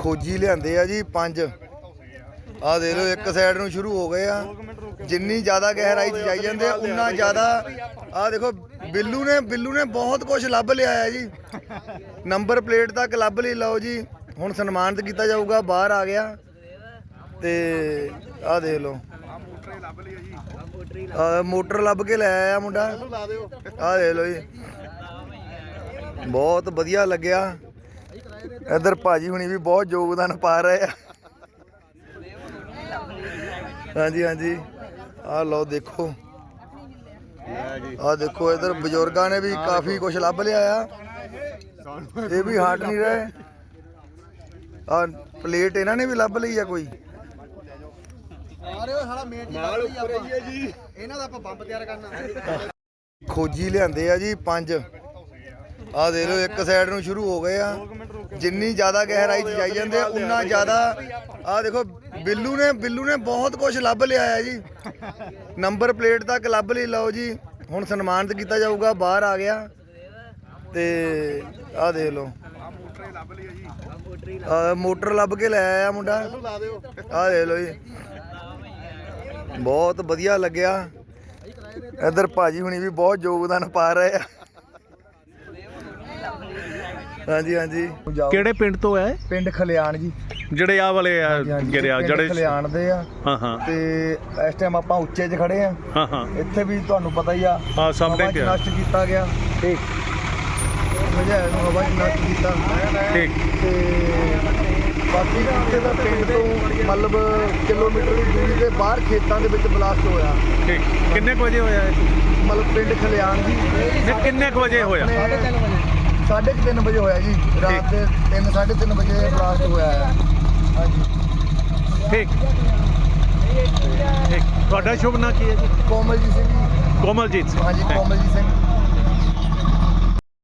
ਖੋਜੀ ਲਿਆਂਦੇ ਆ ਜੀ, ਪੰਜ। ਆ ਦੇ ਲਓ, ਇੱਕ ਸਾਈਡ ਨੂੰ ਸ਼ੁਰੂ ਹੋ ਗਏ ਆ। ਜਿੰਨੀ ਜ਼ਿਆਦਾ ਗਹਿਰਾਈ 'ਚ ਜਾਈ ਜਾਂਦੇ ਆ ਉਨਾ ਜ਼ਿਆਦਾ। ਆ ਦੇਖੋ, ਬਿੱਲੂ ਨੇ ਬਿੱਲੂ ਨੇ ਬਹੁਤ ਕੁਝ ਲੱਭ ਲਿਆ ਹੈ ਜੀ। ਨੰਬਰ ਪਲੇਟ ਤੱਕ ਲੱਭ ਲਈ, ਲਓ ਜੀ। ਹੁਣ ਸਨਮਾਨਿਤ ਕੀਤਾ ਜਾਊਗਾ, ਬਾਹਰ ਆ ਗਿਆ। ਤੇ ਆ ਦੇਖ ਲਓ। ਆ ਮੋਟਰ ਲੱਭ ਕੇ ਲੈ ਆਇਆ ਮੁੰਡਾ। ਆ ਦੇਖ ਲਓ ਜੀ। ਬਹੁਤ ਵਧੀਆ ਲੱਗਿਆ। ਇਧਰ ਭਾਜੀ ਹੁਣੀ ਵੀ ਬਹੁਤ ਯੋਗਦਾਨ ਪਾ ਰਹੇ ਆ। ਹਾਂਜੀ ਹਾਂਜੀ। ਆ ਲਓ ਦੇਖੋ। ਆ ਦੇਖੋ, ਇਧਰ ਬਜ਼ੁਰਗਾਂ ਨੇ ਵੀ ਕਾਫੀ ਕੁਝ ਲੱਭ ਲਿਆ ਆ। ਇਹ ਵੀ ਹਟ ਨਹੀਂ ਰਹੇ। ਆ ਪਲੇਟ ਇਹਨਾਂ ਨੇ ਵੀ ਲੱਭ ਲਈ ਆ ਕੋਈ। ਖੋਜੀ ਲਿਆਂਦੇ ਆ ਜੀ ਪੰਜ। ਆ ਦੇ ਲਓ, ਇੱਕ ਸਾਈਡ ਨੂੰ ਸ਼ੁਰੂ ਹੋ ਗਏ ਆ। ਜਿੰਨੀ ਜ਼ਿਆਦਾ ਗਹਿਰਾਈ 'ਚ ਜਾਈ ਜਾਂਦੇ ਆ ਉਨਾ ਜ਼ਿਆਦਾ। ਆ ਦੇਖੋ, ਬਿੱਲੂ ਨੇ ਬਿੱਲੂ ਨੇ ਬਹੁਤ ਕੁਝ ਲੱਭ ਲਿਆ ਹੈ ਜੀ। ਨੰਬਰ ਪਲੇਟ ਤੱਕ ਲੱਭ ਲਈ, ਲਓ ਜੀ। ਹੁਣ ਸਨਮਾਨਿਤ ਕੀਤਾ ਜਾਊਗਾ, ਬਾਹਰ ਆ ਗਿਆ। ਤੇ ਆ ਦੇਖ ਲਓ। ਆ ਮੋਟਰ ਲੱਭ ਕੇ ਲੈ ਆਇਆ ਮੁੰਡਾ। ਆ ਦੇਖ ਲਓ ਜੀ। ਬਹੁਤ ਵਧੀਆ ਲੱਗਿਆ। ਇਧਰ ਭਾਜੀ ਹੁਣੀ ਵੀ ਬਹੁਤ ਯੋਗਦਾਨ ਪਾ ਰਹੇ ਆ। ਹਾਂਜੀ ਹਾਂਜੀ। ਕਿਹੜੇ ਪਿੰਡ ਤੋਂ ਹੈ? ਪਿੰਡ ਖਲਿਆਣ ਜੀ। ਜਿਹੜੇ ਆ ਵਾਲੇ ਆ ਹਾਂਜੀ, ਗਿਰਿਆ ਪਿੰਡ ਖਲਿਆਣ ਦੇ ਆ। ਹਾਂ ਹਾਂ। ਤੇ ਇਸ ਟਾਈਮ ਆਪਾਂ ਉੱਚੇ 'ਚ ਖੜੇ ਆ। ਹਾਂ ਹਾਂ। ਇੱਥੇ ਵੀ ਤੁਹਾਨੂੰ ਪਤਾ ਹੀ ਆ ਹਾਂ, ਸਾਹਮਣੇ ਹਵਾ ਨਸ਼ਟ ਕੀਤਾ ਗਿਆ। ਠੀਕ। ਮਜਾ ਨੂੰ ਹਵਾ 'ਚ ਨਸ਼ਟ ਕੀਤਾ। ਠੀਕ। ਤੇ ਬਾਕੀ ਇੱਥੇ ਦਾ ਪਿੰਡ ਤੋਂ ਮਤਲਬ ਕਿਲੋਮੀਟਰ ਦੀ ਦੂਰੀ ਤੇ ਬਾਹਰ ਖੇਤਾਂ ਦੇ ਵਿੱਚ ਬਲਾਸਟ ਹੋਇਆ। ਠੀਕ। ਕਿੰਨੇ ਕੁ ਵਜੇ ਹੋਇਆ ਇਹ? ਮਤਲਬ ਪਿੰਡ ਖਲਿਆਣ ਜੀ। ਕਿੰਨੇ ਕੁ ਵਜੇ ਹੋਇਆ? ਆਪਣੇ 3:30 ਵਜੇ ਹੋਇਆ ਜੀ ਰਾਤ ਦੇ 3 3:30 ਵਜੇ ਬਲਾਸਟ ਹੋਇਆ ਹੈ। ਹਾਂਜੀ। ਠੀਕ। ਠੀਕ। ਤੁਹਾਡਾ ਸ਼ੁਭ ਨਾਮ ਕੀ ਹੈ ਜੀ? ਕੋਮਲਜੀਤ ਸਿੰਘ ਜੀ। ਕੋਮਲਜੀਤ ਸਿੰਘ। ਹਾਂਜੀ ਕੋਮਲਜੀਤ ਸਿੰਘ।